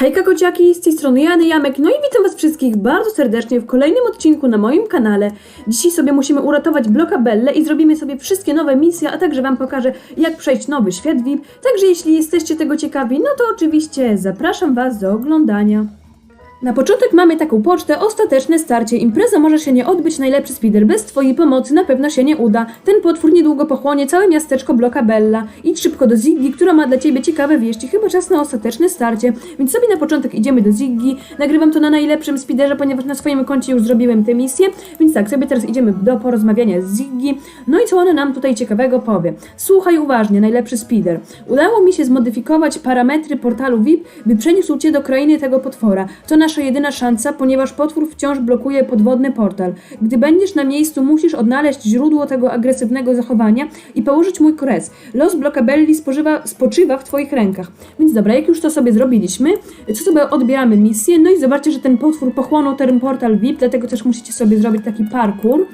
Hejka kociaki, z tej strony Jany Jamek, no i witam was wszystkich bardzo serdecznie w kolejnym odcinku na moim kanale. Dzisiaj sobie musimy uratować bloka Belle i zrobimy sobie wszystkie nowe misje, a także wam pokażę jak przejść nowy świat VIP. Także jeśli jesteście tego ciekawi, no to oczywiście zapraszam was do oglądania. Na początek mamy taką pocztę, ostateczne starcie. Impreza może się nie odbyć, najlepszy speeder. Bez twojej pomocy na pewno się nie uda. Ten potwór niedługo pochłonie całe miasteczko bloka Bella. Idź szybko do Ziggy, która ma dla ciebie ciekawe wieści. Chyba czas na ostateczne starcie. Więc sobie na początek idziemy do Ziggy. Nagrywam to na najlepszym speederze, ponieważ na swoim koncie już zrobiłem tę misję. Więc tak, sobie teraz idziemy do porozmawiania z Ziggy. No i co ona nam tutaj ciekawego powie? Słuchaj uważnie, najlepszy speeder. Udało mi się zmodyfikować parametry portalu VIP, by przeniósł cię do krainy tego potwora. To nasza jedyna szansa, ponieważ potwór wciąż blokuje podwodny portal. Gdy będziesz na miejscu, musisz odnaleźć źródło tego agresywnego zachowania i położyć mój kres. Los bloka Belli spożywa, spoczywa w twoich rękach. Więc dobra, jak już to sobie zrobiliśmy, co sobie odbieramy misję, no i zobaczcie, że ten potwór pochłonął ten portal VIP, dlatego też musicie sobie zrobić taki parkour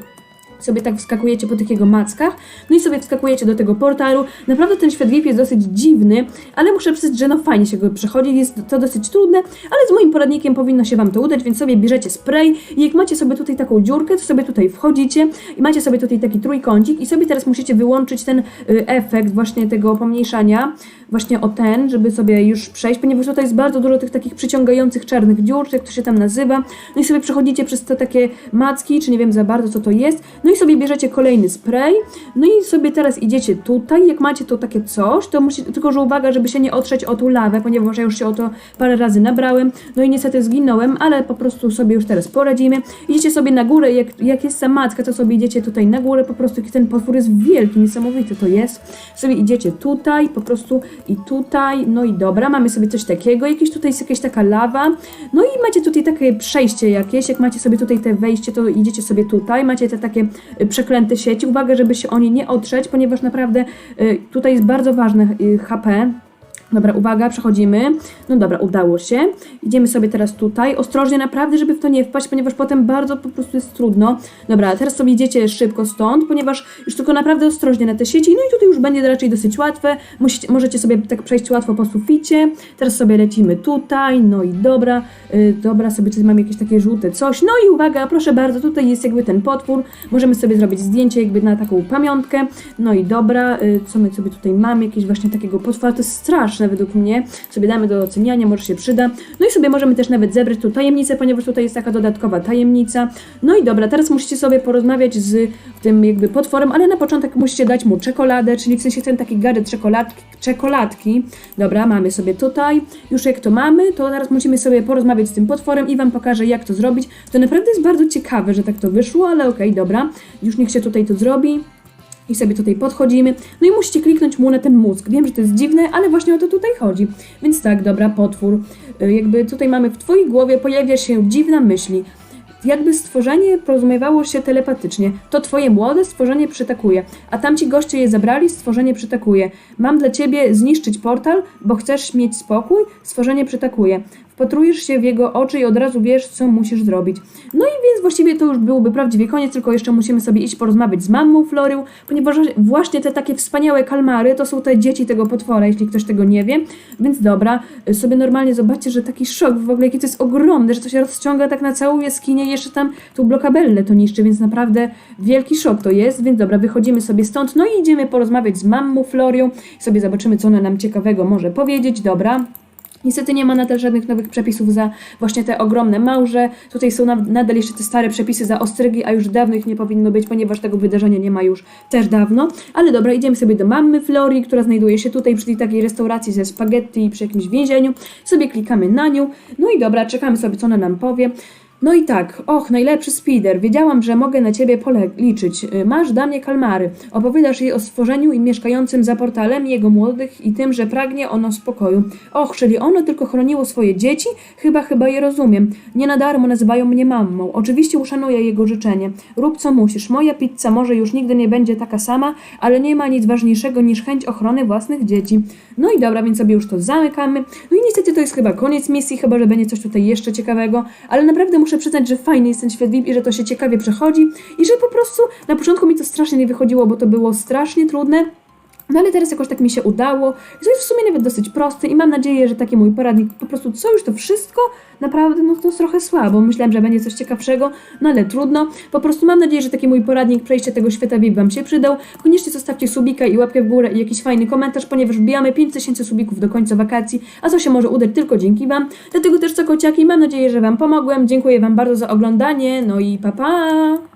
sobie tak wskakujecie po tych jego mackach, no i sobie wskakujecie do tego portalu. Naprawdę ten świat VIP jest dosyć dziwny, ale muszę przyznać, że no fajnie się go przechodzi, jest to dosyć trudne, ale z moim poradnikiem powinno się Wam to udać, więc sobie bierzecie spray i jak macie sobie tutaj taką dziurkę, to sobie tutaj wchodzicie i macie sobie tutaj taki trójkącik i sobie teraz musicie wyłączyć ten y, efekt właśnie tego pomniejszania, właśnie o ten, żeby sobie już przejść, ponieważ tutaj jest bardzo dużo tych takich przyciągających czarnych dziur, czy jak to się tam nazywa, no i sobie przechodzicie przez te takie macki, czy nie wiem za bardzo co to jest, no i sobie bierzecie kolejny spray, no i sobie teraz idziecie tutaj, jak macie to takie coś, to musicie, tylko że uwaga, żeby się nie otrzeć o tą lawę, ponieważ ja już się o to parę razy nabrałem, no i niestety zginąłem, ale po prostu sobie już teraz poradzimy. Idziecie sobie na górę, jak, jak jest ta macka, to sobie idziecie tutaj na górę, po prostu ten potwór jest wielki, niesamowity to jest. Sobie idziecie tutaj, po prostu i tutaj, no i dobra, mamy sobie coś takiego, jakieś tutaj jest jakaś taka lawa, no i macie tutaj takie przejście jakieś, jak macie sobie tutaj te wejście, to idziecie sobie tutaj, macie te takie y, przeklęte sieci, uwaga, żeby się o nie nie otrzeć, ponieważ naprawdę y, tutaj jest bardzo ważne y, HP, Dobra, uwaga, przechodzimy. No dobra, udało się. Idziemy sobie teraz tutaj. Ostrożnie naprawdę, żeby w to nie wpaść, ponieważ potem bardzo po prostu jest trudno. Dobra, teraz sobie idziecie szybko stąd, ponieważ już tylko naprawdę ostrożnie na te sieci. No i tutaj już będzie raczej dosyć łatwe. Musicie, możecie sobie tak przejść łatwo po suficie. Teraz sobie lecimy tutaj. No i dobra. Yy, dobra, sobie tutaj mam jakieś takie żółte coś. No i uwaga, proszę bardzo, tutaj jest jakby ten potwór. Możemy sobie zrobić zdjęcie jakby na taką pamiątkę. No i dobra, yy, co my sobie tutaj mamy? Jakieś właśnie takiego potwora. To jest straszne według mnie. Sobie damy do oceniania, może się przyda. No i sobie możemy też nawet zebrać tu tajemnicę, ponieważ tutaj jest taka dodatkowa tajemnica. No i dobra, teraz musicie sobie porozmawiać z tym jakby potworem, ale na początek musicie dać mu czekoladę, czyli w sensie ten taki gadżet czekoladki, czekoladki. Dobra, mamy sobie tutaj. Już jak to mamy, to teraz musimy sobie porozmawiać z tym potworem i Wam pokażę jak to zrobić. To naprawdę jest bardzo ciekawe, że tak to wyszło, ale okej, okay, dobra. Już niech się tutaj to zrobi i sobie tutaj podchodzimy. No i musicie kliknąć mu na ten mózg. Wiem, że to jest dziwne, ale właśnie o to tutaj chodzi. Więc tak, dobra, potwór. Y, Jakby tutaj mamy w Twojej głowie pojawia się dziwna myśli. Jakby stworzenie porozumiewało się telepatycznie. To twoje młode stworzenie przytakuje, a tamci goście je zabrali, stworzenie przytakuje. Mam dla ciebie zniszczyć portal, bo chcesz mieć spokój? Stworzenie przytakuje. Wpatrujesz się w jego oczy i od razu wiesz, co musisz zrobić. No i więc właściwie to już byłoby prawdziwie koniec, tylko jeszcze musimy sobie iść porozmawiać z mamą Florią, ponieważ właśnie te takie wspaniałe kalmary to są te dzieci tego potwora, jeśli ktoś tego nie wie. Więc dobra, sobie normalnie zobaczcie, że taki szok w ogóle, jaki to jest ogromne, że to się rozciąga tak na całą jaskinię jeszcze tam tą blokabellę to niszczy, więc naprawdę wielki szok to jest. Więc dobra, wychodzimy sobie stąd, no i idziemy porozmawiać z mamą Florią i sobie zobaczymy, co ona nam ciekawego może powiedzieć. Dobra. Niestety nie ma nadal żadnych nowych przepisów za właśnie te ogromne małże. Tutaj są nadal jeszcze te stare przepisy za ostrygi, a już dawno ich nie powinno być, ponieważ tego wydarzenia nie ma już też dawno. Ale dobra, idziemy sobie do mamy Florii, która znajduje się tutaj przy takiej restauracji ze spaghetti przy jakimś więzieniu. Sobie klikamy na nią. No i dobra, czekamy sobie, co ona nam powie. No i tak, och, najlepszy speeder. Wiedziałam, że mogę na ciebie pole liczyć. Masz dla mnie kalmary. Opowiadasz jej o stworzeniu i mieszkającym za portalem jego młodych i tym, że pragnie ono spokoju. Och, czyli ono tylko chroniło swoje dzieci? Chyba, chyba je rozumiem. Nie na darmo nazywają mnie mamą. Oczywiście uszanuję jego życzenie. Rób co musisz. Moja pizza może już nigdy nie będzie taka sama, ale nie ma nic ważniejszego niż chęć ochrony własnych dzieci. No i dobra, więc sobie już to zamykamy. No i niestety to jest chyba koniec misji, chyba, że będzie coś tutaj jeszcze ciekawego, ale naprawdę muszę przyznać, że fajny jest ten świat VIP i że to się ciekawie przechodzi i że po prostu na początku mi to strasznie nie wychodziło, bo to było strasznie trudne, No ale teraz jakoś tak mi się udało. To jest w sumie nawet dosyć prosty i mam nadzieję, że taki mój poradnik po prostu co już to wszystko, naprawdę no to jest trochę słabo. Myślałem, że będzie coś ciekawszego, no ale trudno. Po prostu mam nadzieję, że taki mój poradnik przejście tego świata VIP Wam się przydał. Koniecznie zostawcie subika i łapkę w górę i jakiś fajny komentarz, ponieważ wbijamy 5000 subików do końca wakacji, a co się może udać tylko dzięki Wam. Dlatego też co kociaki, mam nadzieję, że Wam pomogłem. Dziękuję Wam bardzo za oglądanie, no i pa pa!